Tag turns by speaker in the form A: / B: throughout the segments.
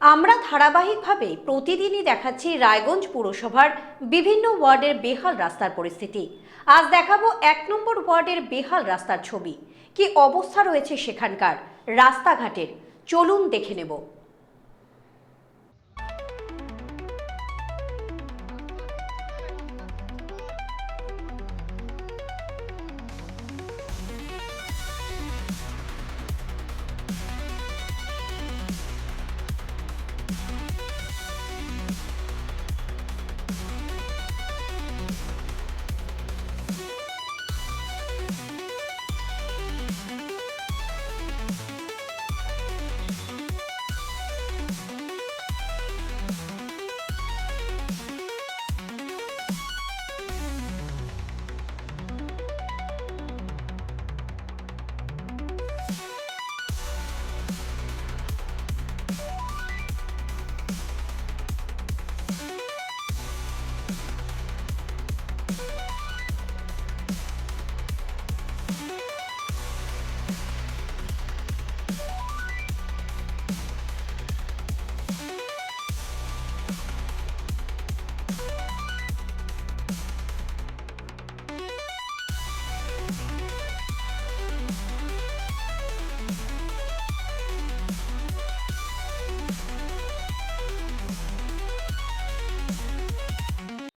A: আমরা ধারাবাহিকভাবে প্রতিদিনই দেখাচ্ছি রায়গঞ্জ পুরসভার বিভিন্ন ওয়ার্ডের বেহাল রাস্তার পরিস্থিতি। আজ দেখাবো এক নম্বর ওয়ার্ডের বেহাল রাস্তার ছবি। কি অবস্থা রয়েছে সেখানকার? রাস্তাঘাটের। চলুন দেখে নেব।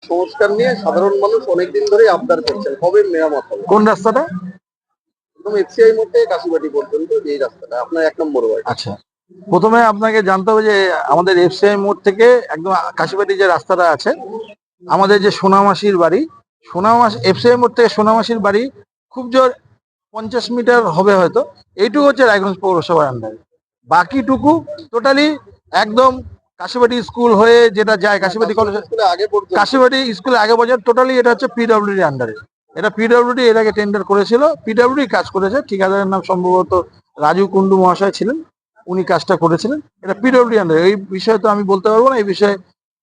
B: সংস্কার নিয়ে সাধারণ মানুষ অনেকদিন ধরেই আবদার করছেন কবে মেরামত হবে?
C: কোন রাস্তাটা?
B: একদম এফসিআই মোড়ে কাশিবাটি পর্যন্ত যে রাস্তাটা আপনার এক নম্বর ওয়ার্ড।
C: আচ্ছা। প্রথমে আপনাকে জানতে হবে যে আমাদের এফসিআই মোড় থেকে একদম কাশিবাড়ি যে রাস্তাটা আছে আমাদের যে সোনামাসির বাড়ি সোনামাস এফসিআই মোড় থেকে সোনামাসির বাড়ি খুব জোর পঞ্চাশ মিটার হবে হয়তো। এইটুকু হচ্ছে রায়গঞ্জ পৌরসভার আন্ডারে। বাকিটুকু টোটালি একদম কাশিবাড়ি স্কুল হয়ে যেটা যায় কাশিবাড়ি কলেজ
B: কাশিবাটি আগে পর্যন্ত
C: কাশিবাড়ি স্কুলে আগে বছর টোটালি এটা হচ্ছে পিডব্লিউডি আন্ডারে এটা পিডব্লিউডি এর আগে টেন্ডার করেছিল পিডব্লিউডি কাজ করেছে ঠিকাদারের নাম সম্ভবত রাজু কুন্ডু মহাশয় ছিলেন উনি কাজটা করেছিলেন। এটা পিডব্লিউডি আন্ডারে এই বিষয়ে তো আমি বলতে পারব না এই বিষয়ে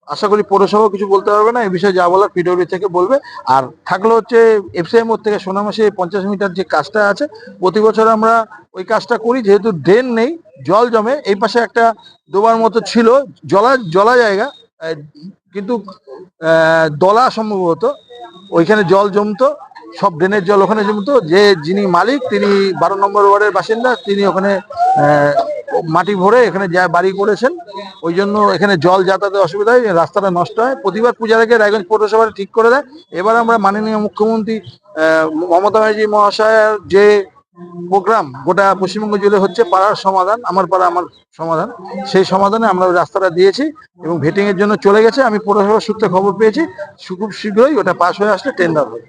C: আশা করি পৌরসভা কিছু বলতে পারবে না, এই বিষয়ে যা বলার পিডব্লিউডি থেকে বলবে। আর থাকল হচ্ছে এফসিআই মোড় থেকে সোনামাসি পঞ্চাশ মিটার যে কাজটা আছে, প্রতি বছর আমরা ওই কাজটা করি, যেহেতু ড্রেন নেই, জল জমে, এই পাশে একটা ডোবার মতো ছিল, জলা জলা জায়গা কিন্তু দলা সম্ভবত, ওইখানে জল জমতো, সব ড্রেনের জল ওখানে জমতো, যে যিনি মালিক, তিনি বারো নম্বর ওয়ার্ডের বাসিন্দা, তিনি ওখানে মাটি ভরে এখানে যা বাড়ি করেছেন, ওই জন্য এখানে জল যাতায়াতের অসুবিধা হয়, রাস্তাটা নষ্ট হয়। প্রতিবার পূজার আগে রায়গঞ্জ পৌরসভা ঠিক করে দেয়। এবার আমরা মাননীয় মুখ্যমন্ত্রী মমতা ব্যানার্জি মহাশয়ের যে প্রোগ্রাম, গোটা পশ্চিমবঙ্গ জুড়ে হচ্ছে পাড়ার সমাধান, আমার পাড়া আমার সমাধান, সেই সমাধানে আমরা রাস্তাটা দিয়েছি এবং ভেটিং এর জন্য চলে গেছে। আমি পৌরসভার সূত্রে খবর পেয়েছি, খুব শীঘ্রই ওটা পাশ হয়ে আসলে টেন্ডার হবে।